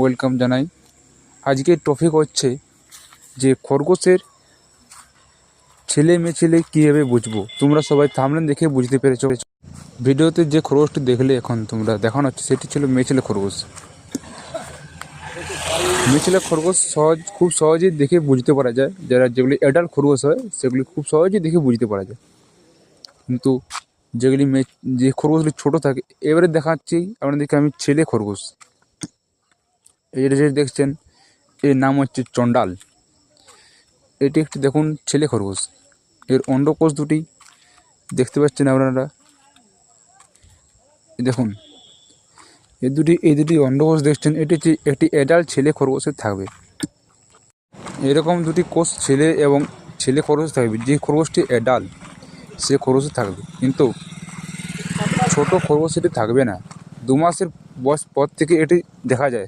Welcome জানাই। আজকের topic হচ্ছে যে খরগোশের ছেলে মেয়ে ছেলে কীভাবে বুঝব? তোমরা সবাই থামলেন দেখে বুঝতে পেরেছ। ভিডিওতে যে খরগোশটি দেখলে এখন তোমরা দেখানো হচ্ছে, সেটি ছিল মেয়ে ছেলে খরগোশ। মেয়ে ছেলে খরগোশ সহজ, খুব সহজেই দেখে বুঝতে পারা যায়। যারা যেগুলি অ্যাডাল্ট খরগোশ হয়, সেগুলি খুব সহজেই দেখে বুঝতে পারা যায়। কিন্তু যেগুলি মেয়ে, যে খরগোশগুলি ছোটো থাকে, এবারে দেখাচ্ছি আপনাদেরকে আমি ছেলে খরগোশ। এটা যে দেখছেন, এর নাম হচ্ছে চণ্ডাল। এটি একটি দেখুন ছেলে খরগোশ। এর অন্ডকোষ দুটি, দেখতে পাচ্ছেন আপনারা? দেখুন এই দুটি এই দুটি অন্ডকোষ দেখছেন, এটি হচ্ছে একটি অ্যাডাল্ট ছেলে খরগোশের থাকবে। এরকম দুটি কোষ ছেলে এবং ছেলে খরগোশ থাকবে, যে খরগোশটি অ্যাডাল্ট সে খরগোশে থাকবে। কিন্তু ছোট খরগোশ এটি থাকবে না। দু মাসের বয়স পর থেকে এটি দেখা যায়।